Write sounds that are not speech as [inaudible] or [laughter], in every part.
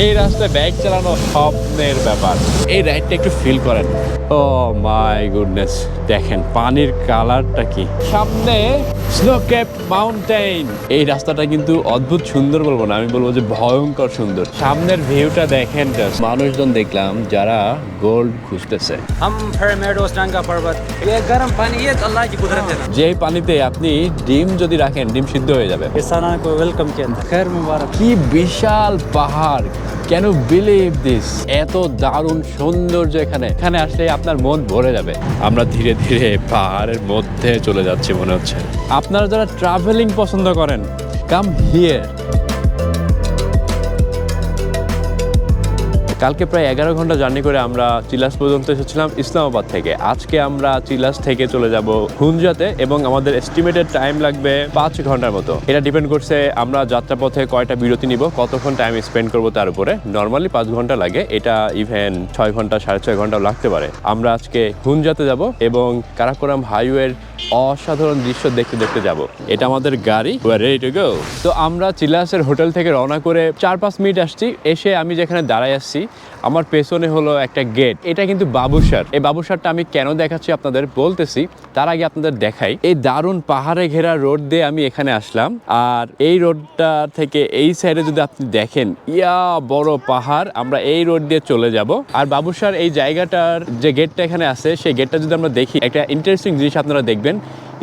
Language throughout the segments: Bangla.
এই রাস্তায় বাইক চালানো স্বপ্নের ব্যাপার। এই রাইডটা একটু ফিল করেন। ও মাই গুডনেস দেখেন পানির কালারটা কি। সামনে স্নো ক্যাপ মাউন্টেন এই রাস্তাটা কিন্তু অদ্ভুত সুন্দর বলব না আমি বলব যে ভয়ঙ্কর সুন্দর। সামনের ভিউটা দেখেন মানুষজন দেখলাম যারা গোল্ড খুঁজতেছে। যে পানিতে আপনি ডিম যদি রাখেন ডিম সিদ্ধ হয়ে যাবে। কি বিশাল পাহাড় কেন বিলিভ দিস এত দারুণ সৌন্দর্য এখানে। এখানে আসলে আপনার মন ভরে যাবে। আমরা ধীরে ধীরে পাহাড়ের মধ্যে চলে যাচ্ছি মনে হচ্ছে। আপনারা যারা ট্রাভেলিং পছন্দ করেন কাম হিয়ার কালকে প্রায় এগারো ঘণ্টা জার্নি করে আমরা চিলাস পর্যন্ত এসেছিলাম ইসলামাবাদ থেকে। আজকে আমরা চিলাস থেকে চলে যাব হুঞ্জাতে এবং আমাদের এস্টিমেটেড টাইম লাগবে পাঁচ ঘণ্টার মতো। এটা ডিপেন্ড করছে আমরা যাত্রাপথে কয়টা বিরতি নিব, কতক্ষণ টাইম স্পেন্ড করব তার উপরে। নর্মালি পাঁচ ঘণ্টা লাগে, এটা ইভেন ছয় ঘণ্টা, সাড়ে ছয় ঘন্টাও লাগতে পারে। আমরা আজকে হুঞ্জাতে যাব এবং কারাকোরাম হাইওয়ের অসাধারণ দৃশ্য দেখতে দেখতে যাব। এটা আমাদের গাড়ি। রেডি টু গো তো আমরা চিলাসের হোটেল থেকে রওনা করে চার পাঁচ মিনিট আসছি। এসে আমি যেখানে দাঁড়াই আসছি আমার পেছনে হলো একটা গেট এটা কিন্তু বাবুসার এই বাবুসারটা আমি কেন দেখাচ্ছি আপনাদের? বলতেছি, তার আগে আপনাদের দেখাই। এই দারুণ পাহাড়ে ঘেরা রোড দিয়ে আমি এখানে আসলাম। আর এই রোডটা থেকে এই সাইডে যদি আপনি দেখেন, ইয়া বড় পাহাড়, আমরা এই রোড দিয়ে চলে যাব। আর বাবুসার এই জায়গাটার যে গেটটা এখানে আছে, সেই গেটটা যদি আমরা দেখি, একটা ইন্টারেস্টিং জিনিস আপনারা দেখবেন।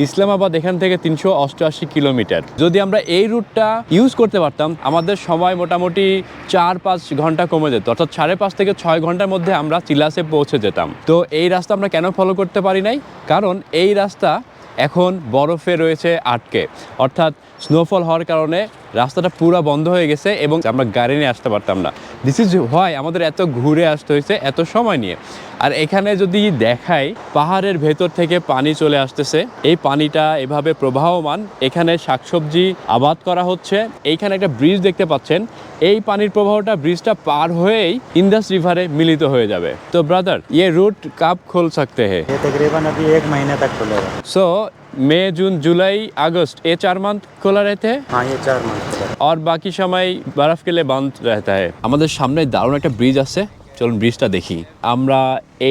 ইসলামাবাদ এখান থেকে তিনশো অষ্টআশি কিলোমিটার। যদি আমরা এই রুটটা ইউজ করতে পারতাম, আমাদের সময় মোটামুটি চার পাঁচ ঘণ্টা কমে যেত। অর্থাৎ সাড়ে পাঁচ থেকে ছয় ঘণ্টার মধ্যে আমরা চিলাসে পৌঁছে যেতাম। তো এই রাস্তা আমরা কেন ফলো করতে পারি নাই? কারণ এই রাস্তা এখন বরফে রয়েছে আটকে। অর্থাৎ স্নোফল হওয়ার কারণে রাস্তাটা পুরো বন্ধ হয়ে গেছে এবং আমরা গাড়ি নিয়ে আসতে পারতাম না দিস ইজ হয় আমাদের এত ঘুরে আসতে হয়েছে এত সময় নিয়ে আর এখানে যদি দেখাই পাহাড়ের ভেতর থেকে পানি চলে আসতেছে এই পানিটা এভাবে প্রবাহমান এখানে শাকসবজি আবাদ করা হচ্ছে এইখানে একটা ব্রিজ দেখতে পাচ্ছেন এই পানির প্রবাহটা ব্রিজটা পার হয়েই ইন্দাস রিভারে মিলিত হয়ে যাবে তো ব্রাদার ইয়ে রুট কাপ খোল सकते हैं ये तकरीबन अभी एक महीने तक खुलेगा सो मई जून जुलाई अगस्त ये चार मंथ खुला रहते हैं हाँ ये चार मंथ खुलेगा और बाकी সময় বরফ के लिए बंद रहता है আমাদের সামনে দারুণ একটা ব্রিজ আছে চলুন ব্রিজটা দেখি আমরা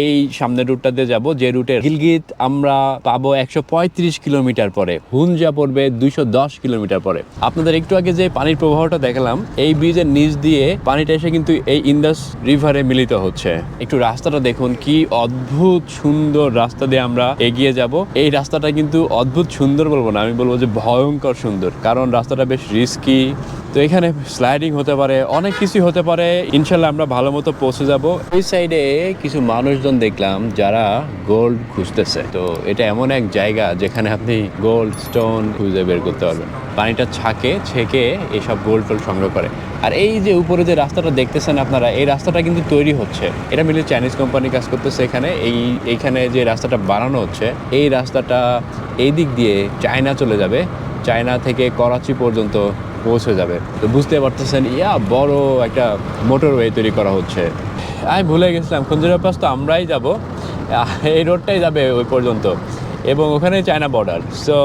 এই সামনের রুটটা দিয়ে যাব, যে রুটে গিলগিত আমরা পাবো একশো পঁয়ত্রিশ কিলোমিটার পরে। হুনজা পড়বে দুইশো দশ কিলোমিটার পরে। আপনাদের একটু আগে যে পানির প্রবাহটা দেখালাম, এই ব্রিজের নিচ দিয়ে পানিটা এসে কিন্তু এই ইন্দাস রিভারে মিলিত হচ্ছে। একটু রাস্তাটা দেখুন, কি অদ্ভুত সুন্দর রাস্তা দিয়ে আমরা এগিয়ে যাব। এই রাস্তাটা কিন্তু অদ্ভুত সুন্দর বলব না, আমি বলব যে ভয়ঙ্কর সুন্দর, কারণ রাস্তাটা বেশ রিস্কি তো এখানে স্লাইডিং হতে পারে, অনেক কিছু হতে পারে। ইনশাল্লাহ আমরা ভালো মতো পৌঁছে যাব। এই সাইডে কিছু মানুষজন দেখলাম যারা গোল্ড খুঁজতেছে। তো এটা এমন এক জায়গা যেখানে আপনি গোল্ড স্টোন খুঁজে বের করতে পারবেন। পানিটা ছাকে, ছেঁকে এইসব গোল্ড টোল সংগ্রহ করে। আর এই যে উপরে যে রাস্তাটা দেখতেছেন আপনারা, এই রাস্তাটা কিন্তু তৈরি হচ্ছে। এটা মিলে চাইনিজ কোম্পানি কাজ করতেছে এখানে। এই, এইখানে যে রাস্তাটা বানানো হচ্ছে, এই রাস্তাটা এই দিক দিয়ে চায়না চলে যাবে। চায়না থেকে করাচি পর্যন্ত পৌঁছে যাবে। তো বুঝতে পারতেছেন, ইয়া বড় একটা মোটরওয়ে তৈরি করা হচ্ছে। আমি ভুলে গেছিলাম খুঞ্জুরা পাস তো আমরাই যাব। এই রোডটাই যাবে ওই পর্যন্ত। এবং ওখানে চায়না বর্ডার সো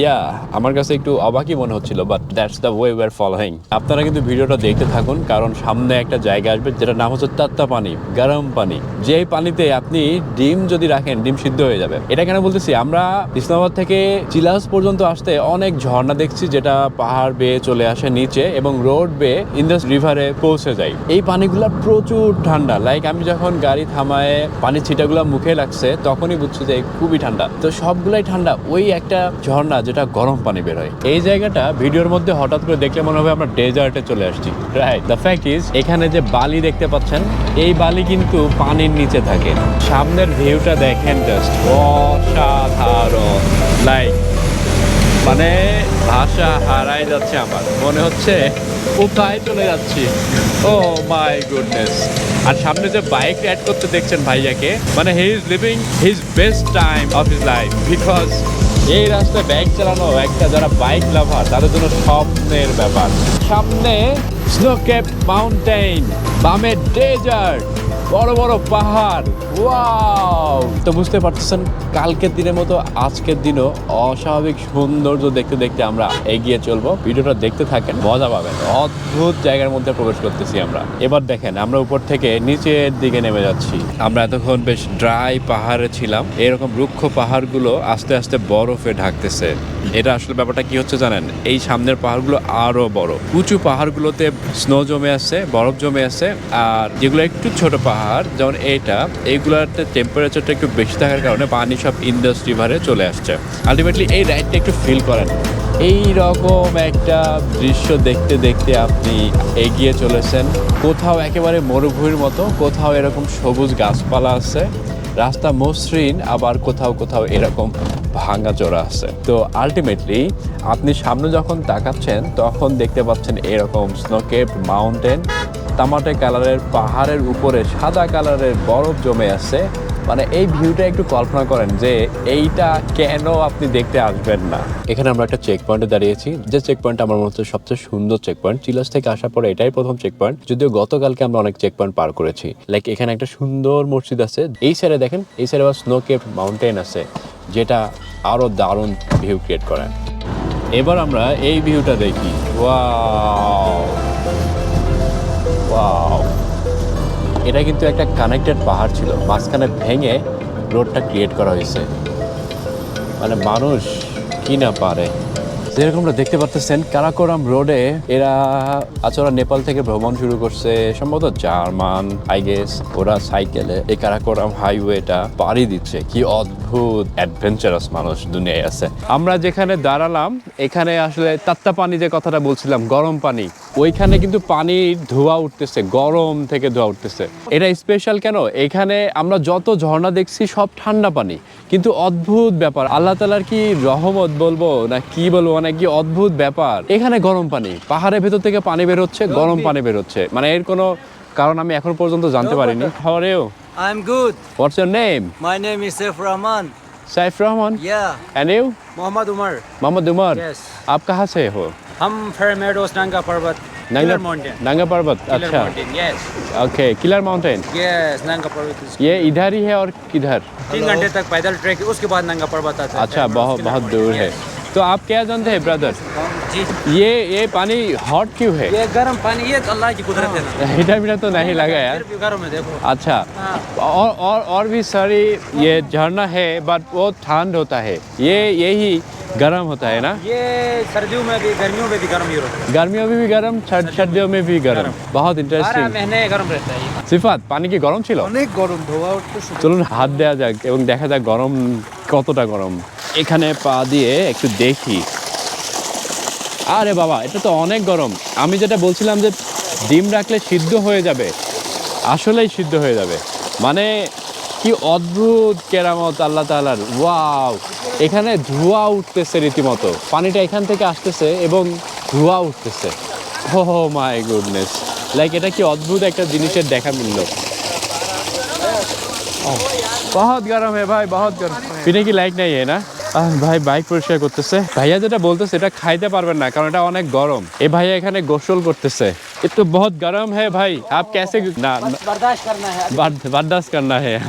ইয়া আমার কাছে একটু অবাকই মনে হচ্ছিল but that's the way were following আপনারা কিন্তু ভিডিওটা দেখতে থাকুন, কারণ সামনে একটা জায়গা আসবে যেটা নাম হচ্ছে তাত্তা পানি, গরম পানি। যেই পানিতে আপনি ডিম যদি রাখেন, ডিম সিদ্ধ হয়ে যাবে। এটা কেন বলতেছি? আমরা ইসলামাবাদ থেকে চিলাস পর্যন্ত আসতে অনেক ঝর্ণা দেখছি, যেটা পাহাড় বেয়ে চলে আসে নিচে এবং রোড বেয়ে ইন্দাস রিভারে পৌঁছে যায়। এই পানিগুলো প্রচুর ঠান্ডা। লাইক আমি যখন গাড়ি থামায়, পানির ছিটাগুলো মুখে লাগছে, তখনই বুঝছি যে খুবই ঠান্ডা। তো সবগুলাই ঠান্ডা। ওই একটা ঝর্ণা যেটা গরম পানি বের হয় এই জায়গাটা ভিডিওর মধ্যে হঠাৎ করে দেখলে মনে হবে আমরা ডেজার্টে চলে আসছি। রাইট দ্য ফ্যাক্ট ইজ এখানে যে বালি দেখতে পাচ্ছেন, এই বালি কিন্তু পানির নিচে থাকে। সামনের ভিউটা দেখেন জাস্ট অসাধারণ। লাইক মানে ভাষা হারাই যাচ্ছে আমার। মনে হচ্ছে কোথায় চলে যাচ্ছি। ও মাই গুডনেস আর সামনে যে বাইক রাইড করতে দেখছেন ভাইয়াকে মানে he is living his best time of his life because এই রাস্তায় বাইক চালানো, একটা যারা বাইক লাভার তাদের জন্য স্বপ্নের ব্যাপার। সামনে স্নো ক্যাপ মাউন্টেন বামে ডেজার্ট বড় বড় পাহাড়। ওয়াও! তো বুঝতে পারতেছেন, কালকের দিনের মতো আজকের দিনও অস্বাভাবিক সৌন্দর্য দেখতে দেখতে আমরা এগিয়ে চলবো। ভিডিওটা দেখতে থাকেন, মজা পাবেন। অদ্ভুত জায়গার মধ্যে প্রবেশ করতেছি আমরা। এবার দেখেন, আমরা উপর থেকে নিচের দিকে নেমে যাচ্ছি। আমরা এতক্ষণ বেশ ড্রাই পাহাড়ে ছিলাম। এরকম রুক্ষ পাহাড়গুলো আস্তে আস্তে বরফে ঢাকতেছে। এটা আসলে ব্যাপারটা কি হচ্ছে জানেন? এই সামনের পাহাড়গুলো আরও বড়। উঁচু পাহাড়গুলোতে স্নো জমে আছে, বরফ জমে আছে, আর যেগুলো একটু ছোট পাহাড় যেমন এইটা এইগুলোতে টেম্পারেচারটা একটু বেশি থাকার কারণে পানি সব ইন্ডাস রিভারে চলে আসছে। আলটিমেটলি এই রাইডটা একটু ফিল করেন। এই রকম একটা দৃশ্য দেখতে দেখতে আপনি এগিয়ে চলেছেন। কোথাও একেবারে মরুভূমির মতো, কোথাও এরকম সবুজ গাছপালা আছে। রাস্তা মসৃণ, আবার কোথাও কোথাও এরকম ভাঙা চোরা আছে। তো আলটিমেটলি আপনি সামনে যখন তাকাচ্ছেন, তখন দেখতে পাচ্ছেন এরকম স্নোকেপ মাউন্টেন তামাটে কালারের পাহাড়ের উপরে সাদা কালারের বরফ জমে আছে। মানে এই ভিউটা একটু কল্পনা করেন যে এইটা কেন আপনি দেখতে আসবেন না। এখানে আমরা একটা চেক পয়েন্টে দাঁড়িয়েছি। যে চেক পয়েন্ট আমার মনে হচ্ছে সবচেয়ে সুন্দর চেক পয়েন্ট চিলাস থেকে আসার পরে এটাই প্রথম চেক পয়েন্ট যদিও গতকালকে আমরা অনেক চেক পয়েন্ট পার করেছি। লাইক এখানে একটা সুন্দর মসজিদ আছে। এই সাইডে দেখেন, এই সাইডে আবার স্নো কেপ মাউন্টেন আছে, যেটা আরও দারুণ ভিউ ক্রিয়েট করে। এবার আমরা এই ভিউটা দেখি। ওয়াও এটা কিন্তু একটা কানেক্টেড পাহাড় ছিল। মাঝখানে ভেঙে রোডটা ক্রিয়েট করা হয়েছে। মানে মানুষ কি না পারে। যেরকমটা দেখতে পাচ্ছেন কারাকোরাম রোডে এরা আচরা নেপাল থেকে ভ্রমণ শুরু করছে। সম্ভবত জার্মান আই গেস ওরা সাইকেলে এই কারাকোরাম হাইওয়েটা পাড়ি দিচ্ছে। কি অদ্ভুত অ্যাডভেঞ্চারাস মানুষ দুনিয়ায় আছে। আমরা যেখানে দাঁড়ালাম, এখানে আসলে তাত্তা পানি যে কথাটা বলছিলাম, গরম পানি। ওইখানে কিন্তু পানির ধোয়া উঠতেছে গরম থেকে ধোয়া উঠতেছে এটা স্পেশাল কেন এখানে আমরা যত ঝর্ণা দেখছি সব ঠান্ডা পানি কিন্তু অদ্ভুত ব্যাপার আল্লাহ তালার কি রহমত বলবো না কি বলবো মানে কি অদ্ভুত ব্যাপার এখানে গরম পানি পাহাড়ের ভেতর থেকে পানি বের হচ্ছে গরম পানি বের হচ্ছে মানে এর কোনো কারণ আমি এখন পর্যন্ত জানতে পারিনি হাওয়ারেও I'm good. What's your name My name is Saif Rahman. Saif Rahman Yeah. And you Muhammad Umar. Mohammad Umar Yes. आप कहाँ से हो हम Fermedos Nanga Parbat. Killer Mountain. नंगा पर्वत Killer अच्छा Mountain. Yes. Okay killer mountain Yes. Nanga Parbat. is- ये इधर ही है और किधर तीन घंटे तक पैदल ट्रैक उसके बाद नंगा पर्वत आता है अच्छा बहुत बहुत दूर है तो आप क्या जानते हैं ब्रदर जी ये ये पानी हॉट क्यों है ये गर्म पानी ये अल्लाह की कुदरत है ना [laughs] हीटर मीटर तो नहीं लगा यार फिर भी गर्म है देखो अच्छा हाँ। और और और भी सारी ये झरना है बट वो ठंड होता है ये यही गर्म होता है ना ये सर्दियों में भी गर्मियों में भी गर्म ही होता है गर्मियों में भी गर्म सर्द- सर्दियों में भी गर्म बहुत बारह इंटरेस्टिंग महीने गर्म रहता है ये সিফাত পানি কি গরম ছিল অনেক গরম ধোয়া উঠতেছে চলুন হাত দেওয়া যাক এবং দেখা যাক গরম কতটা গরম এখানে পা দিয়ে একটু দেখি আরে বাবা এটা তো অনেক গরম আমি যেটা বলছিলাম যে ডিম রাখলে সিদ্ধ হয়ে যাবে আসলেই সিদ্ধ হয়ে যাবে মানে কি অদ্ভুত কেরামত আল্লাহ তাআলার ওয়াও এখানে ধোঁয়া উঠতেছে রীতিমতো পানিটা এখান থেকে আসতেছে এবং ধোঁয়া উঠতেছে ও মাই গুডনেস লাইক এটা কি অদ্ভুত একটা জিনিসের দেখা মিলল बहुत गर्म है भाई बहुत गर्म पीने की लायक नहीं है ना আহ, ভাই বাইক পরিষ্কার করতেছে। ভাইয়া যেটা বলতেছে এটা খাইতে পারবেন না কারণ এটা অনেক গরম। এ ভাইয়া এখানে গোসল করতেছে। এ বহুত গরম হ্যাঁ ভাই আপ কেসে না বারদাস্ত করনা হ্যাঁ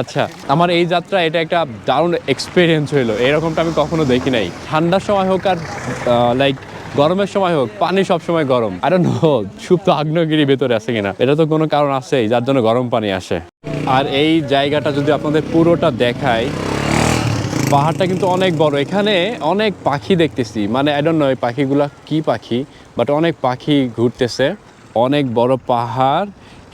আচ্ছা আমার এই যাত্রা এটা একটা দারুণ এক্সপিরিয়েন্স হইল। এরকমটা আমি কখনো দেখি নাই। ঠান্ডার সময় হোক আর লাইক গরমের সময় হোক পানি সবসময় গরম। আর নো সুপ্ত আগ্নেয়গিরি ভেতরে আছে কিনা। এটা তো কোনো কারণ আছেই যার জন্য গরম পানি আসে। আর এই জায়গাটা যদি আপনাদের পুরোটা দেখায় পাহাড়টা কিন্তু অনেক বড়। এখানে অনেক পাখি দেখতেছি। মানে আই ডোন্ট নো এই পাখিগুলা কি পাখি বাট অনেক পাখি ঘুরতেছে। অনেক বড় পাহাড়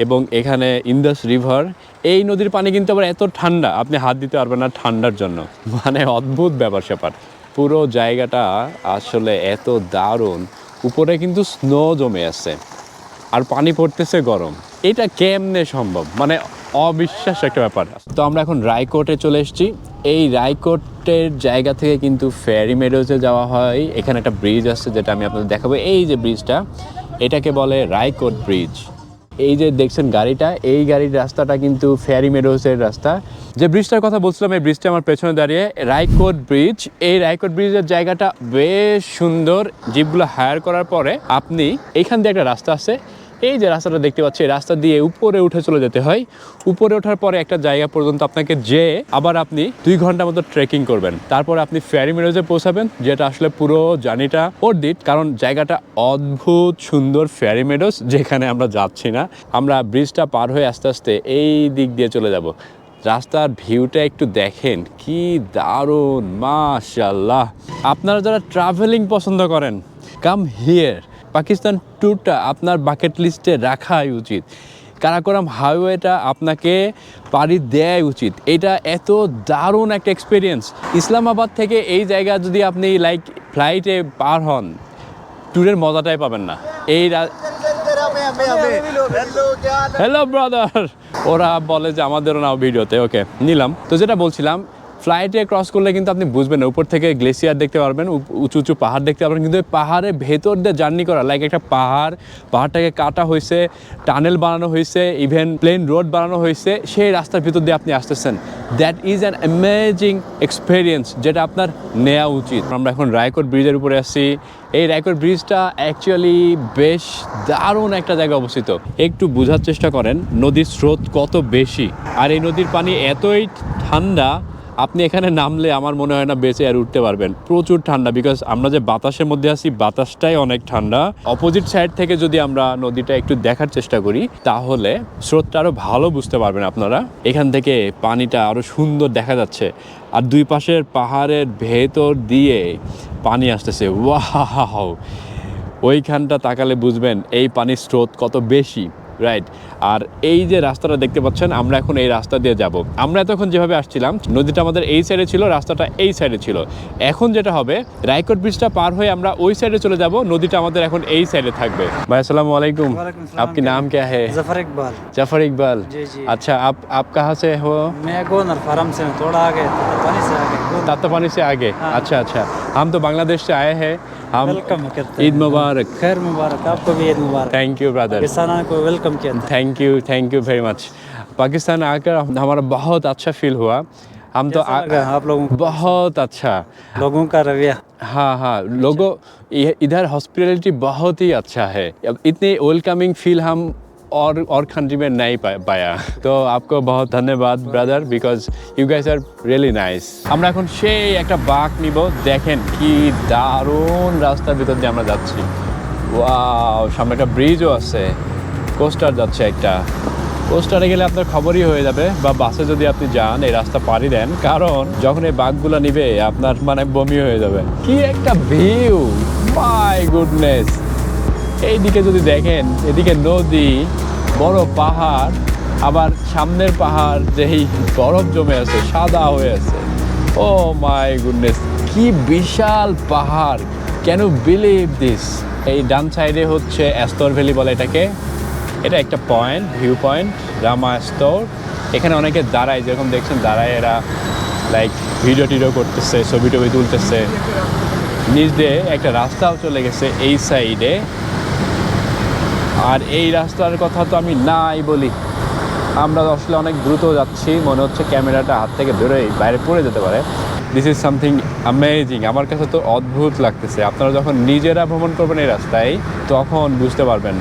এবং এখানে ইন্দাস রিভার এই নদীর পানি কিন্তু আবার এত ঠান্ডা, আপনি হাত দিতে পারবেন না ঠান্ডার জন্য। মানে অদ্ভুত ব্যাপার স্যাপার। পুরো জায়গাটা আসলে এত দারুণ। উপরে কিন্তু স্নো জমে আছে। আর পানি পড়তেছে গরম। এটা কেমনে সম্ভব? মানে অবিশ্বাস একটা ব্যাপার। তো আমরা এখন রায়কোটে চলে এসেছি। এই রায়কোটের জায়গা থেকে কিন্তু ফেরি মেডোজে যাওয়া হয়। এখানে একটা ব্রিজ আছে যেটা আমি আপনাদের দেখাবো। এই যে ব্রিজটা এটাকে বলে রায়কোট ব্রিজ এই যে দেখছেন গাড়িটা, এই গাড়ির রাস্তাটা কিন্তু ফেয়ারি মেডোসের রাস্তা। যে ব্রিজটার কথা বলছিলাম, এই ব্রিজটা আমার পেছনে দাঁড়িয়ে। রায়কোট ব্রিজ এই রায়কোট ব্রিজের জায়গাটা বেশ সুন্দর। জিপগুলো হায়ার করার পরে আপনি এইখান দিয়ে একটা রাস্তা আছে। এই যে রাস্তাটা দেখতে পাচ্ছি রাস্তা দিয়ে উপরে উঠে চলে যেতে হয়। উপরে ওঠার পরে একটা জায়গা পর্যন্ত আপনাকে যে আবার আপনি দুই ঘণ্টা মতো ট্রেকিং করবেন। তারপরে আপনি ফেয়ারি মেরোজে পৌঁছাবেন, যেটা আসলে পুরো জার্নিটা দিট কারণ জায়গাটা অদ্ভুত সুন্দর ফেয়ারি মেডোস যেখানে আমরা যাচ্ছি না। আমরা ব্রিজটা পার হয়ে আস্তে আস্তে এই দিক দিয়ে চলে যাব। রাস্তার ভিউটা একটু দেখেন, কি দারুণ মাশাল্লাহ আপনারা যারা ট্রাভেলিং পছন্দ করেন কাম হিয়ার পাকিস্তান ট্যুরটা আপনার বাকেট লিস্টে রাখাই উচিত। কারাকোরাম হাইওয়েটা আপনাকে পাড়ি দেয় উচিত। এটা এত দারুণ একটা এক্সপিরিয়েন্স ইসলামাবাদ থেকে এই জায়গা যদি আপনি লাইক ফ্লাইটে পার হন ট্যুরের মজাটাই পাবেন না। এই হ্যালো ব্রাদার ওরা বলে যে আমাদেরও নাও ভিডিওতে ওকে নিলাম। তো যেটা বলছিলাম ফ্লাইটে ক্রস করলে কিন্তু আপনি বুঝবেন না। উপর থেকে গ্লেসিয়ার দেখতে পারবেন উঁচু উঁচু পাহাড় দেখতে পারবেন। কিন্তু পাহাড়ের ভেতর দিয়ে জার্নি করা লাইক একটা পাহাড়, পাহাড়টাকে কাটা হয়েছে টানেল বানানো হয়েছে ইভেন প্লেন রোড বানানো হয়েছে, সেই রাস্তার ভিতর দিয়ে আপনি আসতেছেন। That is an amazing experience যেটা আপনার নেওয়া উচিত। আমরা এখন রায়কোট ব্রিজের উপরে আসছি এই রায়কোট ব্রিজটা অ্যাকচুয়ালি বেশ দারুণ একটা জায়গায় অবস্থিত। একটু বোঝার চেষ্টা করেন, নদীর স্রোত কত বেশি? আর এই নদীর পানি এতই ঠান্ডা আপনি এখানে নামলে আমার মনে হয় না বেঁচে আর উঠতে পারবেন। প্রচুর ঠান্ডা বিকজ আমরা যে বাতাসের মধ্যে আছি, বাতাসটাই অনেক ঠান্ডা। অপোজিট সাইড থেকে যদি আমরা নদীটা একটু দেখার চেষ্টা করি, তাহলে স্রোতটা আরও ভালো বুঝতে পারবেন আপনারা। এখান থেকে পানিটা আরও সুন্দর দেখা যাচ্ছে। আর দুই পাশের পাহাড়ের ভেতর দিয়ে পানি আসতেছে। ওয়াও! ওইখানটা তাকালে বুঝবেন এই পানির স্রোত কত বেশি। রাইট আর এই যে রাস্তাটা দেখতে পাচ্ছেন আমরা এখন এই রাস্তা দিয়ে যাব আমরা এতক্ষণ যেভাবে আসছিলাম নদীটা আমাদের এই সাইডে ছিল রাস্তাটা এই সাইডে ছিল এখন যেটা হবে রায়কোট ব্রিজটা পার হয়ে আমরা ওই সাইডে চলে যাব নদীটা আমাদের এখন এই সাইডে থাকবে ভাই আসসালামু আলাইকুম वालेकुम सलाम। आपकी नाम क्या है जफर इकबाल जफर इकबाल जी, जी। अच्छा आप आप कहाँ से हो मैं गोनर फार्म से हूँ थोड़ा आगे पानी से आगे तातापानी से आगे हाँ। अच्छा अच्छा हम तो बांग्लादेश से आए हैं हम वेलकम करते हैं। ईद मुबारक। खैर मुबारक आपको भी ईद मुबारक। थैंक यू ब्रदर पाकिस्तान को वेलकम किया thank you thank you very much Pakistan आकर हमारा बहुत अच्छा फील हुआ। हम तो आ, आप लोगों को? बहुत अच्छा। लोगों का रवैया। हाँ हाँ लोगों इधर हॉस्पिटलिटी बहुत ही अच्छा है। अब इतनी वेलकमिंग फील हम और और कंट्री में नहीं पा, पाया तो आपको बहुत धन्यवाद brother because you guys are really nice আমরা এখন সেই একটা বাঁক নিব দেখেন কি দারুণ রাস্তার ভিতর দিয়ে আমরা যাচ্ছি ওয়াও সামনে একটা ব্রিজও আছে কোস্টার যাচ্ছে একটা কোস্টারে গেলে আপনার খবরই হয়ে যাবে বা বাসে যদি আপনি যান এই রাস্তা পাড়ি দেন কারণ যখন এই বাঘগুলো নিবে আপনার মানে বমি হয়ে যাবে কি একটা ভিউ মাই গুডনেস এইদিকে যদি দেখেন, এদিকে নদী, বড় পাহাড়, আবার সামনের পাহাড় যেই বরফ জমে আছে, সাদা হয়ে আছে। ও মাই গুডনেস, কি বিশাল পাহাড়। কেন বিলিভ দিস এই ডান সাইডে হচ্ছে অ্যাস্তর ভ্যালি বলে এটাকে। এটা একটা পয়েন্ট ভিউ পয়েন্ট রামা স্তর এখানে অনেকে দাঁড়ায়, যেরকম দেখছেন দাঁড়ায় এরা লাইক ভিডিও টিডিও করতেছে, ছবি টবি তুলতেছে। নিচ দিয়ে একটা রাস্তাও চলে গেছে এই সাইডে। আর এই রাস্তার কথা তো আমি নাই বলি। আমরা আসলে অনেক দ্রুত যাচ্ছি, মনে হচ্ছে ক্যামেরাটা হাত থেকে বেরোয় বাইরে পড়ে যেতে পারে। দিস ইজ সামথিং অ্যামেজিং আমার কাছে তো অদ্ভুত লাগতেছে। আপনারা যখন নিজেরা ভ্রমণ করবেন এই রাস্তায়, তখন বুঝতে পারবেন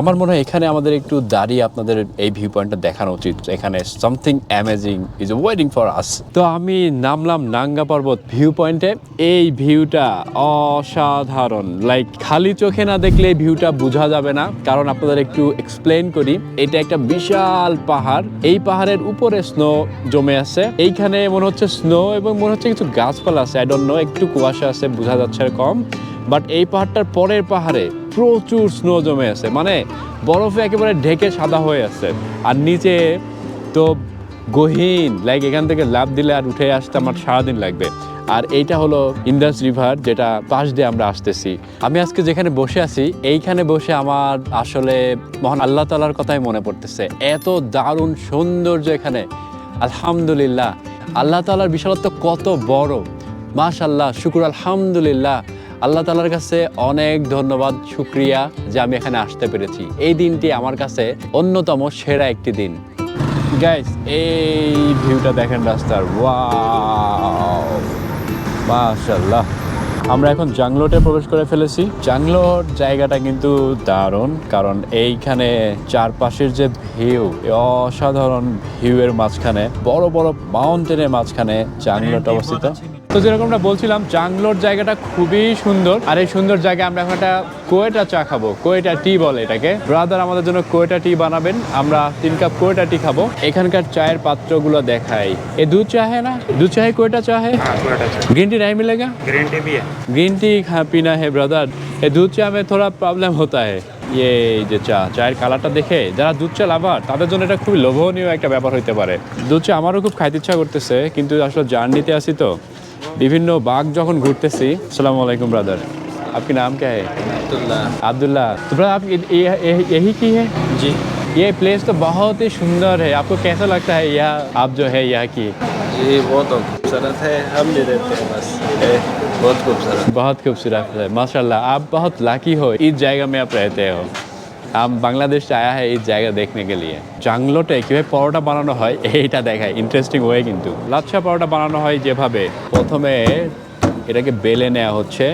আমার মনে হয় এখানে আমাদের একটু দাঁড়িয়ে আপনাদের এই ভিউ পয়েন্টটা দেখানো উচিত। এখানে something amazing is waiting for us তো আমি নামলাম নাঙ্গা পর্বত ভিউ পয়েন্টে এই ভিউটা অসাধারণ। লাইক খালি চোখে না দেখলে এই ভিউটা বোঝা যাবে না। কারণ আপনাদের একটু এক্সপ্লেন করি। এটা একটা বিশাল পাহাড়। এই পাহাড়ের উপরে স্নো জমে আছে। এইখানে মনে হচ্ছে স্নো এবং মনে হচ্ছে কিছু গাছপালা আছে। আই ডোন্ট নো একটু কুয়াশা আছে, বোঝা যাচ্ছে কম বাট এই পাহাড়টার পরের পাহাড়ে প্রচুর স্নো জমে আছে। মানে বরফে একেবারে ঢেকে সাদা হয়ে আছে। আর নিচে তো গহীন লাইক এখান থেকে লাভ দিলে আর উঠে আসতে আমার সারাদিন লাগবে। আর এইটা হলো ইন্দাস রিভার যেটা পাশ দিয়ে আমরা আসতেছি। আমি আজকে যেখানে বসে আছি, এইখানে বসে আমার আসলে মহান আল্লাহ তালার কথাই মনে পড়তেছে। এত দারুণ সৌন্দর্য এখানে। আলহামদুলিল্লাহ। আল্লাহ তালার বিশালত্ব কত বড়। মাশাল্লাহ শুকুর আলহামদুলিল্লাহ। আল্লাহ তালার কাছে অনেক ধন্যবাদ, শুক্রিয়া যে আমি এখানে আসতে পেরেছি। এই দিনটি আমার কাছে অন্যতম সেরা একটি দিন। গাইস এই ভিউটা দেখেন রাস্তার। ওয়াও মাশাল্লাহ আমরা এখন জাংলোটে প্রবেশ করে ফেলেছি। জাংলোট জায়গাটা কিন্তু দারুণ, কারণ এইখানে চারপাশের যে ভিউ অসাধারণ ভিউ এর মাঝখানে, বড় বড় মাউন্টেনের মাঝখানে জাংলোট অবস্থিত। তো যেরকমটা বলছিলাম জাংলোর জায়গাটা খুবই সুন্দর আর এই সুন্দর জায়গায় আমরা এখন একটা কোয়েটা চা খাবো কোয়েটা টি বলে এটাকে ব্রাদার আমাদের জন্য কোয়েটা টি বানাবেন আমরা তিন কাপ কোয়েটা টি খাবো এখানকার চায়ের পাত্রগুলো দেখাই এ দুধ চা है ना दूध चाहे कोयटा चाह है हाँ थोड़ा टच ग्रीन टी नहीं मिलेगा ग्रीन टी भी है ग्रीन टी खा पीना है ब्रदर ये दूध চা में थोड़ा प्रॉब्लम होता है ये যে চা চায়ের কালারটা দেখে যারা দুধ চা লাভার তাদের জন্য এটা খুবই লোভনীয় একটা ব্যাপার হইতে পারে দুধ চা আমারও খুব খাইতে ইচ্ছা করতেছে কিন্তু আসলে জার্নিতে আসি তো বিভিন্ন বাঘ যখন ঘুরতেছি সালাম আলাইকুম ब्रदर आपकी नाम क्या है अब्दुल्ला अब्दुल्ला तो ब्रदर आप ये- ये- ये- यही की है जी ये प्लेस तो बहुत ही सुंदर है आपको कैसा लगता है यह आप जो है यहाँ की जी वो तो खूबसूरत है हम भी रहते हैं बस ये बहुत खूबसूरत बहुत खूबसूरत है माशाल्लाह आप बहुत लाकी हो इस जगह में आप रहते हो हम बांग्लादेश से आया है इस जगह देखने के लिए জাংলোটে কীভাবে পরোটা বানানো হয় এইটা দেখায় ইন্টারেস্টিং ওয়ে কিন্তু লাচ্ছা পরোটা বানানো হয় যেভাবে প্রথমে এটাকে বেলে নেওয়া হচ্ছে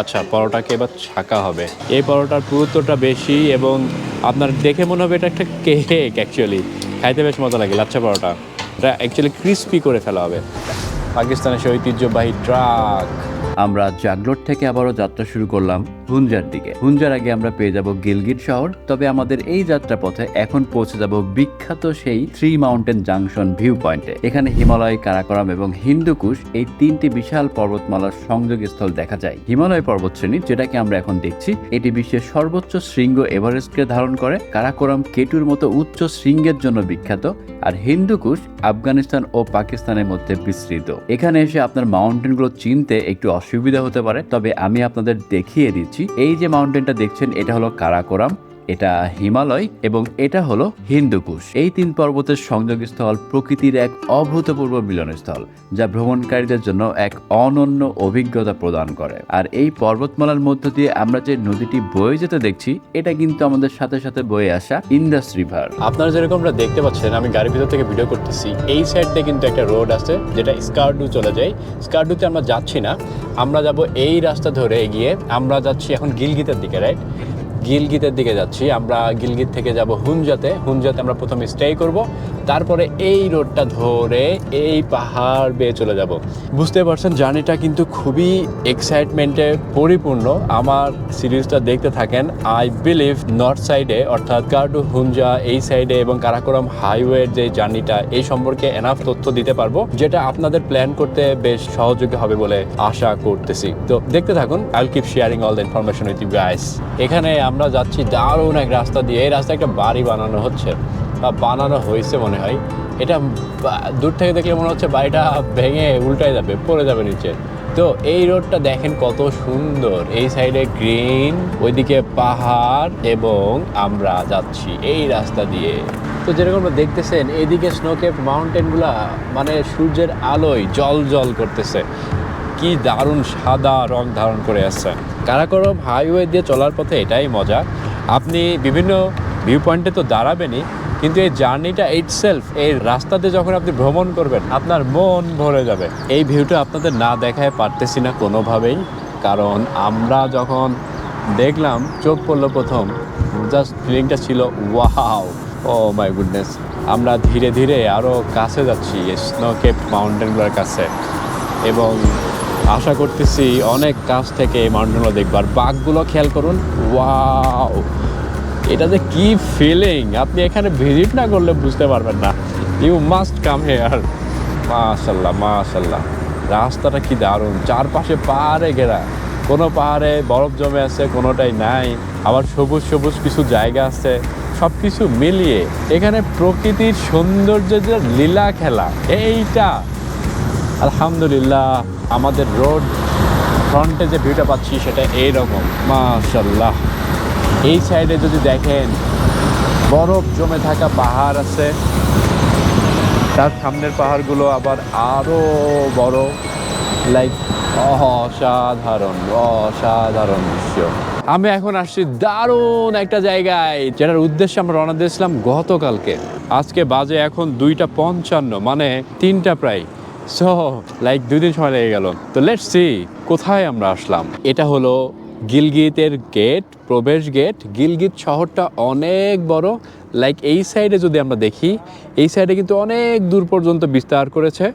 আচ্ছা পরোটাকে এবার ছাকা হবে এই পরোটার পুরুত্বটা বেশি এবং আপনার দেখে মনে হবে এটা একটা কেক অ্যাকচুয়ালি খাইতে বেশ মজা লাগে লাচ্ছা পরোটা এটা অ্যাকচুয়ালি ক্রিস্পি করে ফেলা হবে পাকিস্তানের সেই ঐতিহ্যবাহী ট্রাক আমরা জাগলোট থেকে আবারও যাত্রা শুরু করলাম হুঞ্জার দিকে। হুঞ্জার আগে আমরা পেয়ে যাব গিলগিট শহর, তবে আমাদের এই যাত্রা পথে এখন পৌঁছে যাব বিখ্যাত সেই থ্রি মাউন্টেন জাংশন ভিউ পয়েন্টে এখানে হিমালয়, কারাকরাম এবং হিন্দুকুশ এই তিনটি বিশাল পর্বতমালার সংযোগস্থল দেখা যায়। হিমালয় পর্বতশ্রেণী, যেটাকে আমরা এখন দেখছি, এটি বিশ্বের সর্বোচ্চ শৃঙ্গ এভারেস্টকে ধারণ করে, কারাকোরাম কেটুর মতো উচ্চ শৃঙ্গের জন্য বিখ্যাত, আর হিন্দুকুশ আফগানিস্তান ও পাকিস্তানের মধ্যে বিস্তৃত। এখানে এসে আপনার মাউন্টেনগুলো চিনতে একটু অসুবিধা হতে পারে। তবে আমি আপনাদের দেখিয়ে দিচ্ছি, এই যে মাউন্টেনটা দেখছেন, এটা হলো কারাকোরাম। এটা হিমালয় এবং এটা হলো হিন্দুকুশ। এই তিন পর্বতের সংযোগস্থল প্রকৃতির এক অভূতপূর্ব মিলনস্থল, যা ভ্রমণকারীদের জন্য এক অনন্য অভিজ্ঞতা প্রদান করে। আর এই পর্বতমালার মধ্য দিয়ে আমরা যে নদীটি বয়ে যেতে দেখছি, এটা কিন্তু আমাদের সাথে সাথে বয়ে আসা ইন্দাস রিভার। আপনারা যেরকমটা দেখতে পাচ্ছেন, আমি গাড়ির ভিতর থেকে ভিডিও করতেছি, এই সাইড কিন্তু একটা রোড আছে, যেটা স্কার্ডু চলে যায়। স্কার্ডুতে আমরা যাচ্ছি না, আমরা যাব এই রাস্তা ধরে এগিয়ে, আমরা যাচ্ছি এখন গিলগিতের দিকে রাইট গিলগিতের দিকে যাচ্ছি। আমরা গিলগিত থেকে যাব হুনজাতে। হুনজাতে আমরা প্রথমে স্টে করব। তারপরে এই রোডটা ধরে এই পাহাড় বেয়ে চলে যাব। বুঝতে পারছেন, জার্নিটা কিন্তু খুবই এক্সাইটমেন্টে পরিপূর্ণ। আমার সিরিজটা দেখতে থাকেন আই বিলিভ নর্থ সাইডে অর্থাৎ কার্ডু হুঞ্জা এই সাইডে এবং কারাকোরাম হাইওয়ের যে জার্নিটা, এই সম্পর্কে এনাফ তথ্য দিতে পারব, যেটা আপনাদের প্ল্যান করতে বেশ সহযোগী হবে বলে আশা করতেছি। তো দেখতে থাকুন I keep sharing all the information with you guys এখানে আমরা যাচ্ছি দারুণ এক রাস্তা দিয়ে। এই রাস্তায় একটা বাড়ি বানানো হচ্ছে, বা বানানো হয়েছে মনে হয়। এটা দূর থেকে দেখলে মনে হচ্ছে বাড়িটা ভেঙে উল্টায় যাবে, পড়ে যাবে নিচে। তো এই রোডটা দেখেন কত সুন্দর। এই সাইডে গ্রিন, ওইদিকে পাহাড়, এবং আমরা যাচ্ছি এই রাস্তা দিয়ে। তো যেরকম দেখতেছেন এইদিকে স্নোকেপ মাউন্টেনগুলা মানে সূর্যের আলোয় জল জল করতেছে। কি দারুণ সাদা রং ধারণ করে আসছে। কারাকরম হাইওয়ে দিয়ে চলার পথে এটাই মজা। আপনি বিভিন্ন ভিউ পয়েন্টে তো দাঁড়াবেনই, কিন্তু এই জার্নিটা ইটসেলফ এই রাস্তাতে যখন আপনি ভ্রমণ করবেন, আপনার মন ভরে যাবে। এই ভিউটা আপনাদের না দেখায় পারতেছি না কোনোভাবেই, কারণ আমরা যখন দেখলাম, চোখ পড়ল প্রথম জাস্ট ফিলিংটা ছিল ওয়াও ও মাই গুডনেস আমরা ধীরে ধীরে আরও কাছে যাচ্ছি স্নো কেপ মাউন্টেনগুলোর কাছে। এবং আশা করতেছি অনেক কাছ থেকে এই মাউন্টেনগুলো দেখব আর বাঘগুলো খেয়াল করুন। ওয়াও! এটা যে কি ফিলিং আপনি এখানে ভিজিট না করলে বুঝতে পারবেন না। ইউ মাস্ট কাম হেয়ার মাশাল্লাহ মাশাল্লাহ। রাস্তাটা কি দারুণ। চারপাশে পাহাড়ে ঘেরা। কোনো পাহাড়ে বরফ জমে আছে, কোনোটাই নাই। আবার সবুজ সবুজ কিছু জায়গা আছে। সব কিছু মিলিয়ে এখানে প্রকৃতির সৌন্দর্যের যে লীলা খেলা, এইটা আলহামদুলিল্লাহ, আমাদের রোড ফ্রন্টে যে ভিউটা পাচ্ছি সেটা এইরকম। মাশাল্লাহ এই সাইডে যদি দেখেন, বরফ জমে থাকা পাহাড় আছে। তার সামনের পাহাড়গুলো আবার আরও বড়। লাইক অসাধারণ অসাধারণ দৃশ্য। আমি এখন আসছি দারুণ একটা জায়গায়, যেটার উদ্দেশ্যে আমরা রওনা দিয়েছিলাম গতকালকে। আজকে বাজে এখন দুইটা পঞ্চান্ন মানে তিনটা প্রায়। সো লাইক দুই দিন সময় লেগে গেল। তো লেটস সি কোথায় আমরা আসলাম? এটা হলো গিলগিতের গেট প্রবেশ গেট গিলগিত শহরটা অনেক বড়। লাইক এই সাইডে যদি আমরা দেখি, এই সাইডে কিন্তু অনেক দূর পর্যন্ত বিস্তার করেছে।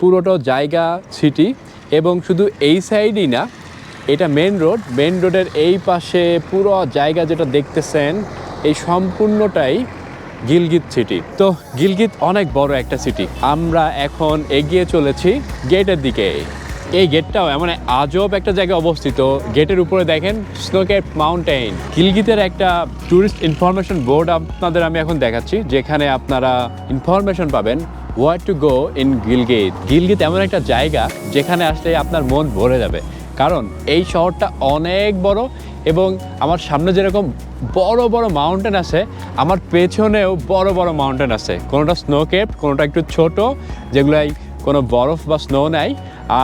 পুরোটা জায়গা সিটি এবং শুধু এই সাইডই না, এটা মেন রোড মেন রোডের এই পাশে পুরো জায়গা যেটা দেখতেছেন, এই সম্পূর্ণটাই গিলগিত সিটি। তো গিলগিত অনেক বড় একটা সিটি। আমরা এখন এগিয়ে চলেছি গেটের দিকে। এই গেটটাও এমন আজব একটা জায়গায় অবস্থিত। গেটের উপরে দেখেন স্নোকেট মাউন্টেন গিলগিতের একটা ট্যুরিস্ট ইনফরমেশন বোর্ড আপনাদের আমি এখন দেখাচ্ছি, যেখানে আপনারা ইনফরমেশন পাবেন what to go in Gilgit. Gilgit এমন একটা জায়গা যেখানে আসলে আপনার মন ভরে যাবে। কারণ এই শহরটা অনেক বড় এবং আমার সামনে যেরকম বড় বড় মাউন্টেন আছে, আমার পেছনেও বড় বড় মাউন্টেন আছে। কোনোটা স্নো কেপ কোনোটা একটু ছোট, যেগুলাই কোনো বরফ বা স্নো নাই।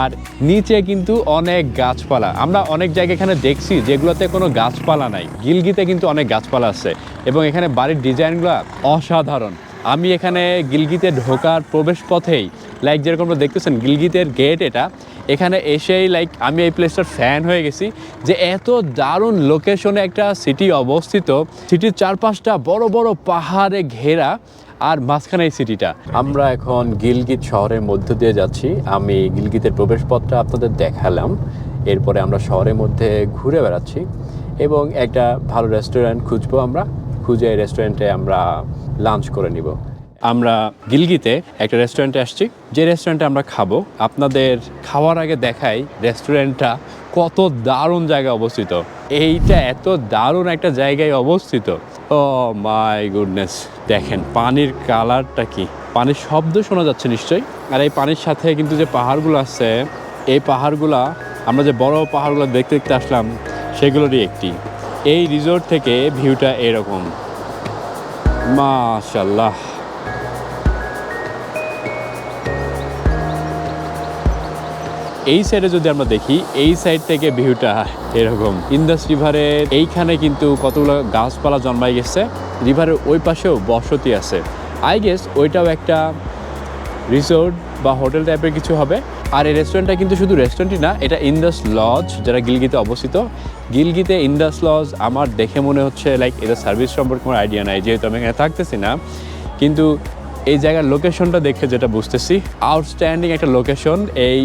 আর নিচে কিন্তু অনেক গাছপালা। আমরা অনেক জায়গা এখানে দেখছি যেগুলোতে কোনো গাছপালা নাই। গিলগিতে কিন্তু অনেক গাছপালা আছে। এবং এখানে বাড়ির ডিজাইনগুলো অসাধারণ। আমি এখানে গিলগিতে ঢোকার প্রবেশ পথেই লাইক যেরকম দেখতেছেন, গিলগিতের গেট এটা এখানে এসেই লাইক আমি এই প্লেসটার ফ্যান হয়ে গেছি যে এত দারুণ লোকেশনে একটা সিটি অবস্থিত। সিটির চারপাশটা বড় বড় পাহাড়ে ঘেরা আর মাঝখানে এই সিটিটা আমরা এখন গিলগিত শহরের মধ্য দিয়ে যাচ্ছি। আমি গিলগিতের প্রবেশপথটা আপনাদের দেখালাম। এরপরে আমরা শহরের মধ্যে ঘুরে বেড়াচ্ছি এবং একটা ভালো রেস্টুরেন্ট খুঁজবো আমরা। খুঁজে রেস্টুরেন্টে আমরা লাঞ্চ করে নিব। আমরা গিলগিতে একটা রেস্টুরেন্টে আসছি। যে রেস্টুরেন্টে আমরা খাব, আপনাদের খাওয়ার আগে দেখাই রেস্টুরেন্টটা কত দারুণ জায়গায় অবস্থিত। এইটা এত দারুণ একটা জায়গায় অবস্থিত। ও মাই গুডনেস দেখেন, পানির কালারটা কি? পানির শব্দ শোনা যাচ্ছে নিশ্চয়ই। আর এই পানির সাথে কিন্তু যে পাহাড়গুলো আছে, এই পাহাড়গুলা, আমরা যে বড় পাহাড়গুলো দেখতে দেখতে আসলাম, সেগুলোরই একটি। এই রিসোর্ট থেকে ভিউটা এরকম। মাশাল্লাহ এই সাইডে যদি আমরা দেখি, এই সাইড থেকে ভিউটা এরকম। ইন্দাস রিভারের এইখানে কিন্তু কতগুলো গাছপালা জন্মাই গেছে রিভারের ওই পাশেও বসতি আছে। আই গেস ওইটাও একটা রিসোর্ট বা হোটেল টাইপের কিছু হবে। আর এই রেস্টুরেন্টটা কিন্তু শুধু রেস্টুরেন্টই না, এটা ইন্দাস লজ যারা গিলগিতে অবস্থিত। গিলগিতে ইন্দাস লজ আমার দেখে মনে হচ্ছে লাইক এদের সার্ভিস সম্পর্কে কোনো আইডিয়া নাই, যেহেতু আমি এখানে থাকতেছি না। কিন্তু এই জায়গার লোকেশনটা দেখে যেটা বুঝতেছি আউটস্ট্যান্ডিং একটা লোকেশন এই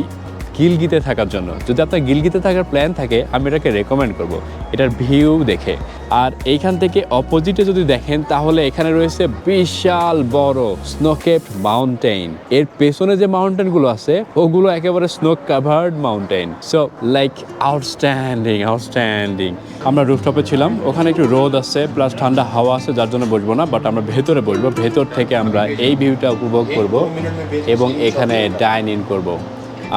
গিলগিতে থাকার জন্য। যদি আপনার গিলগিতে থাকার প্ল্যান থাকে, আমি এটাকে রেকমেন্ড করব। এটার ভিউ দেখে। আর এইখান থেকে অপোজিটে যদি দেখেন, তাহলে এখানে রয়েছে বিশাল বড় স্নোকেপ মাউন্টেন এর পেছনে যে মাউন্টেনগুলো আছে, ওগুলো একেবারে snow covered mountain so like outstanding outstanding আমরা রুফটপে ছিলাম, ওখানে একটু রোদ আছে প্লাস ঠান্ডা হাওয়া আছে, যার জন্য বসবো না বাট আমরা ভেতরে বসবো। ভেতর থেকে আমরা এই ভিউটা উপভোগ করব এবং এখানে ডাইন ইন করব।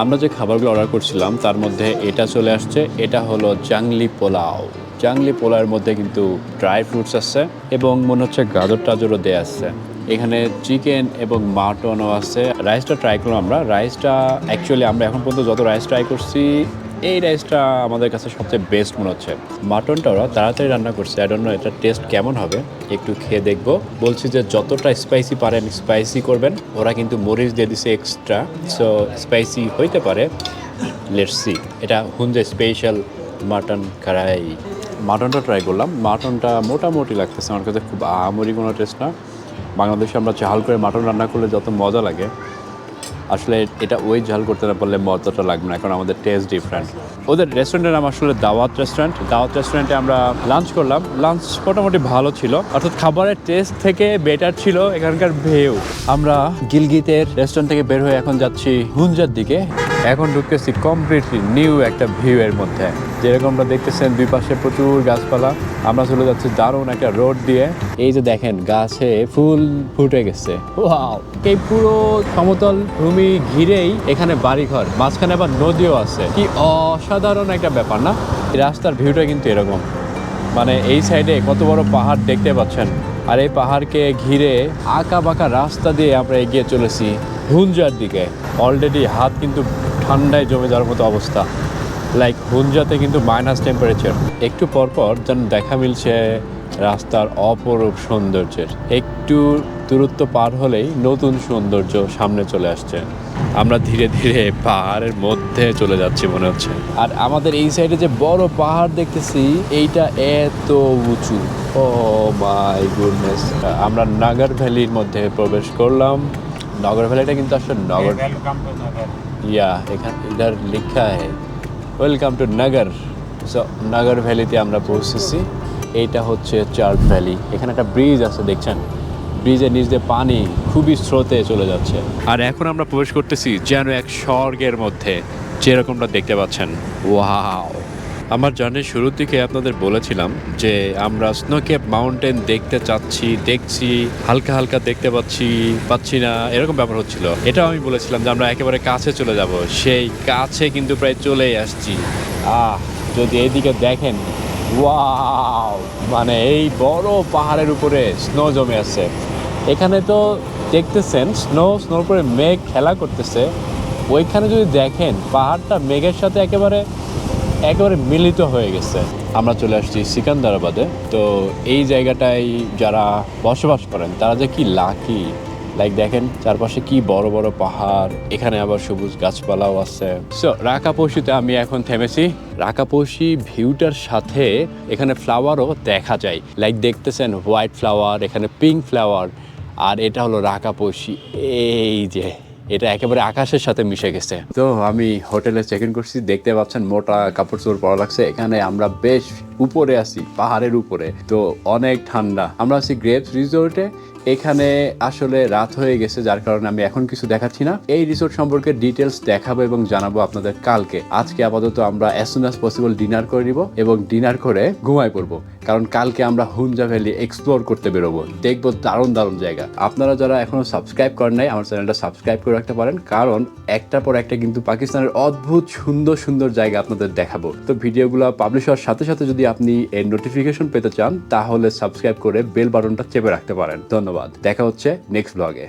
আমরা যে খাবারগুলো অর্ডার করছিলাম, তার মধ্যে এটা চলে আসছে। এটা হলো জাংলি পোলাও। জাংলি পোলাওয়ের মধ্যে কিন্তু ড্রাই ফ্রুটস আছে এবং মনে হচ্ছে গাজর টাজরও দেয়া আছে। এখানে চিকেন এবং মাটনও আছে। রাইসটা ট্রাই করলাম আমরা। রাইসটা অ্যাকচুয়ালি আমরা এখন পর্যন্ত যত রাইস ট্রাই করছি এই রাইসটা আমাদের কাছে সবচেয়ে বেস্ট মনে হচ্ছে। মাটনটা ওরা তাড়াতাড়ি রান্না করছে আই ডোন্ট নো এটা টেস্ট কেমন হবে, একটু খেয়ে দেখব। বলছি যে যতটা স্পাইসি পারেন স্পাইসি করবেন, ওরা কিন্তু মরিচ দিয়ে দিছে এক্সট্রা সো স্পাইসি হইতে পারে। লেটস সি এটা হুঞ্জে স্পেশাল মাটন কারাই মাটনটা ট্রাই করলাম, মাটনটা মোটামুটি লাগতেছে, আমার কাছে খুব আমরি কোনো টেস্ট না। বাংলাদেশে আমরা চাল করে মাটন রান্না করলে যত মজা লাগে। আসলে এটা ওই ঝাল করতে না পারলে মজাটা লাগবে না, কারণ আমাদের টেস্ট ডিফারেন্ট ওদের রেস্টুরেন্টের নাম আসলে দাওয়াত রেস্টুরেন্ট দাওয়াত রেস্টুরেন্টে আমরা লাঞ্চ করলাম। লাঞ্চ মোটামুটি ভালো ছিল। অর্থাৎ খাবারের টেস্ট থেকে বেটার ছিল এখানকার ভেউ আমরা গিলগিতের রেস্টুরেন্ট থেকে বের হয়ে এখন যাচ্ছি হুঞ্জার দিকে। এখন ঢুকতেছি কমপ্লিটলি নিউ একটা ভিউ এর মধ্যে। যেরকম আমরা দেখতেছেন দুই পাশে প্রচুর গাছপালা আমরা চলে যাচ্ছি দারুণ একটা রোড দিয়ে। এই যে দেখেন গাছে ফুল ফুটে গেছে। ওয়াও এই পুরো সমতল ভূমি ঘিরেই এখানে বাড়িঘর মাঝখানে আবার নদীও আছে। কি অসাধারণ একটা ব্যাপার না? এই রাস্তার ভিউটা কিন্তু এরকম। মানে এই সাইডে কত বড় পাহাড় দেখতে পাচ্ছেন। আর এই পাহাড়কে ঘিরে আঁকা বাঁকা রাস্তা দিয়ে আমরা এগিয়ে চলেছি। হুঞ্জার দিকে। অলরেডি হাত কিন্তু ঠান্ডায় জমে যাওয়ার মতো অবস্থা। লাইক হুঞ্জাতে কিন্তু মাইনাস টেম্পারেচার একটু পর পর যেন দেখা মিলছে রাস্তার অপরূপ সৌন্দর্যের। একটু দূরত্ব পার হলেই নতুন সৌন্দর্য সামনে চলে আসছে। আমরা ধীরে ধীরে পাহাড়ের মধ্যে চলে যাচ্ছি মনে হচ্ছে। আর আমাদের এই সাইডে যে বড় পাহাড় দেখতেছি, এইটা এত উঁচু। ও মাই গুডনেস আমরা নাগর ভ্যালির মধ্যে প্রবেশ করলাম। নগর ভ্যালিটা কিন্তু আসলে নগর। ইয়া, এখানে ইধার লেখা welcome to Nagar so Nagar ভ্যালিতে আমরা পৌঁছেছি। এইটা হচ্ছে চার্ট ভ্যালি এখানে একটা ব্রিজ আছে, দেখছেন? ব্রিজের নিচ দিয়ে পানি খুবই স্রোতে চলে যাচ্ছে। আর এখন আমরা প্রবেশ করতেছি যেন এক স্বর্গের মধ্যে, যেরকমটা দেখতে পাচ্ছেন। ওয়াও আমার জার্নির শুরুর দিকে আপনাদের বলেছিলাম যে আমরা স্নোকেপ মাউন্টেন দেখতে চাচ্ছি, দেখছি, হালকা হালকা দেখতে পাচ্ছি পাচ্ছি না, এরকম ব্যাপার হচ্ছিল। এটাও আমি বলেছিলাম যে আমরা একেবারে কাছে চলে যাব। সেই কাছে কিন্তু প্রায় চলেই আসছি। আহ, যদি এইদিকে দেখেন মানে এই বড় পাহাড়ের উপরে স্নো জমে আছে। এখানে তো দেখতেছেন স্নো স্নোর উপরে মেঘ খেলা করতেছে। ওইখানে যদি দেখেন, পাহাড়টা মেঘের সাথে একেবারে একেবারে মিলিত হয়ে গেছে। আমরা চলে আসছি সিকান্দারাবাদে। তো এই জায়গাটায় যারা বসবাস করেন, তারা যে কি লাকি? লাইক দেখেন, চারপাশে কি বড় বড় পাহাড়, এখানে আবার সবুজ গাছপালাও আছে। সো রাকাপৌশিতে আমি এখন থেমেছি। রাকাপৌশি ভিউটার সাথে এখানে ফ্লাওয়ারও দেখা যায়। লাইক দেখতেছেন হোয়াইট ফ্লাওয়ার এখানে পিঙ্ক ফ্লাওয়ার আর এটা হলো রাকাপৌশি। এই যে। এটা একেবারে আকাশের সাথে মিশে গেছে। তো আমি হোটেলে চেক ইন করছি, দেখতে পাচ্ছেন মোটা কাপড় চোপড় পরা লাগছে। এখানে আমরা বেশ উপরে আছি, পাহাড়ের উপরে। তো অনেক ঠান্ডা। আমরা আছি গ্রেপস রিসোর্টে। এখানে আসলে রাত হয়ে গেছে, যার কারণে আমি এখন কিছু দেখাচ্ছি না। এই রিসোর্ট সম্পর্কে ডিটেলস দেখাবো এবং জানাব আপনাদের কালকে। আজকে আপাতত আমরা as soon as possible dinner করে নিব এবং ডিনার করে ঘুমায় পড়ব। কারণ কালকে আমরা হুঞ্জা ভ্যালি এক্সপ্লোর করতে বেরোবো। দেখব দারুণ দারুণ জায়গা। আপনারা যারা এখনও সাবস্ক্রাইব করেন নাই, আমার চ্যানেলটা সাবস্ক্রাইব করে রাখতে পারেন। কারণ একটার পর একটা কিন্তু পাকিস্তানের অদ্ভুত সুন্দর সুন্দর জায়গা আপনাদের দেখাবো। তো ভিডিওগুলো পাবলিশ হওয়ার সাথে সাথে যদি আপনি এর নোটিফিকেশন পেতে চান, তাহলে সাবস্ক্রাইব করে বেল বাটনটা চেপে রাখতে পারেন। ধন্যবাদ। দেখা হচ্ছে নেক্সট ব্লগে